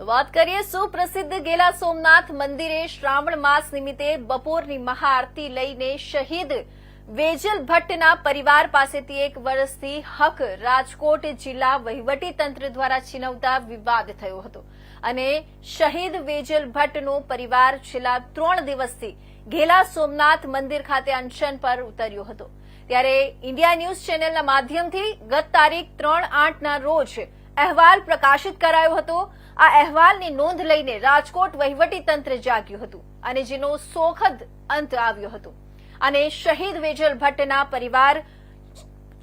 વાત કરીએ સુપ્રસિદ્ધ ગેલા સોમનાથ મંદિરે શ્રાવણ માસ નિમિત્તે બપોરની મહાઆરતી લઈને શહીદ વેજલ ભટ્ટના પરિવાર પાસેથી એક વર્ષથી હક રાજકોટ જિલ્લા વહીવટી તંત્ર દ્વારા છીનવતા વિવાદ થયો હતો અને શહીદ વેજલ ભટ્ટનો પરિવાર છેલ્લા ત્રણ દિવસથી ઘેલા સોમનાથ મંદિર ખાતે અનશન પર ઉતર્યો હતો. ત્યારે ઇન્ડિયા ન્યૂઝ ચેનલના માધ્યમથી ગત તારીખ ત્રણ આઠના રોજ અહેવાલ પ્રકાશિત કરાયો હતો. આ અહેવાલની નોંધ લઈને રાજકોટ વહીવટી તંત્ર જાગ્યું હતું અને જેનો સોખદ અંત આવ્યો હતો. અને શહીદ વેજલ ભટ્ટના પરિવાર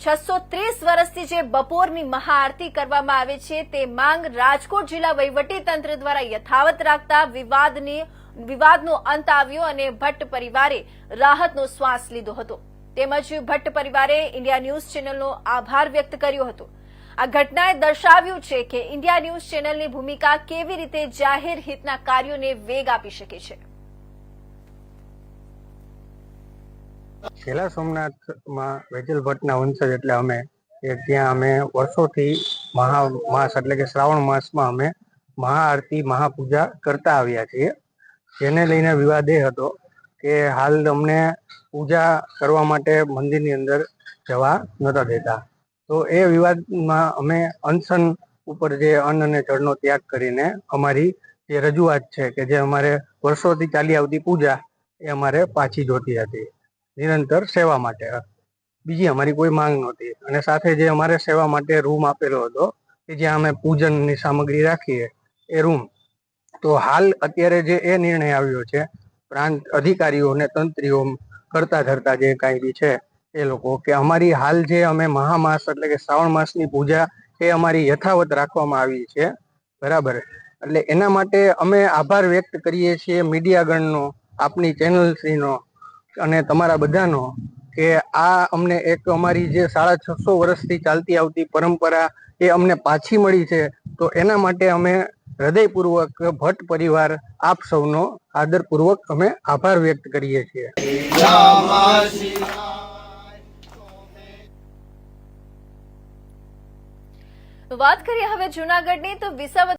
છસો ત્રીસ વર્ષથી જે બપોરની મહાઆરતી કરવામાં આવે છે તે માંગ રાજકોટ જિલ્લા વહીવટી તંત્ર દ્વારા યથાવત રાખતા વિવાદની વિવાદનો અંત આવ્યો અને ભટ્ટ પરિવારે રાહતનો શ્વાસ લીધો હતો. તેમજ ભટ્ટ પરિવારે ઇન્ડિયા ન્યૂઝ ચેનલનો આભાર વ્યક્ત કર્યો હતો. આ ઘટનાએ દર્શાવ્યું છે કે ઇન્ડિયા ન્યૂઝ ચેનલની ભૂમિકા કેવી રીતે જાહેર હિતના કાર્યોને વેગ આપી શકે છે. છેલ્લા સોમનાથમાં વેજલ ભટ્ટના વંશજ એટલે અમે કે ત્યાં અમે વર્ષોથી મહા માસ એટલે કે શ્રાવણ માસમાં અમે મહાઆરતી, મહાપૂજા કરતા આવ્યા છીએ. જેને લઈને વિવાદ એ હતો કે હાલ અમને પૂજા કરવા માટે મંદિરની અંદર જવા નહોતા દેતા. તો એ વિવાદમાં અમે અનશન ઉપર જે અન્ન અને જળનો ત્યાગ કરીને અમારી જે રજૂઆત છે કે જે અમારે વર્ષોથી ચાલી આવતી પૂજા એ અમારે પાછી જોતી હતી. નિરંતર સેવા માટે. બીજી અમારી કોઈ માંગ નહોતી. અને સાથે જે અમારે સેવા માટે રૂમ આપેલો હતો, કે જ્યાં અમે પૂજનની સામગ્રી રાખીએ, એ રૂમ. તો હાલ અત્યારે જે એ નિર્ણય આવ્યો છે, પ્રાંત અધિકારીઓ અને તંત્રીઓ કરતા ધરતા જે કાંઈ બી છે એ લોકો કે અમારી હાલ જે અમે મહામાસ એટલે કે શ્રાવણ માસની પૂજા એ અમારી યથાવત રાખવામાં આવી છે. બરાબર. એટલે એના માટે અમે આભાર વ્યક્ત કરીએ છીએ મીડિયાગણનો, આપની ચેનલ શ્રીનો અને તમારા બધાનો કે આ અમને એક અમારી જે સાડા છસો વર્ષથી ચાલતી આવતી પરંપરા એ અમને પાછી મળી છે. તો એના માટે અમે હૃદયપૂર્વક ભટ્ટ પરિવાર આપ સૌનો આદરપૂર્વક અમે આભાર વ્યક્ત કરીએ છીએ. વાત કરીએ હવે જૂનાગઢની તો વિસાવદર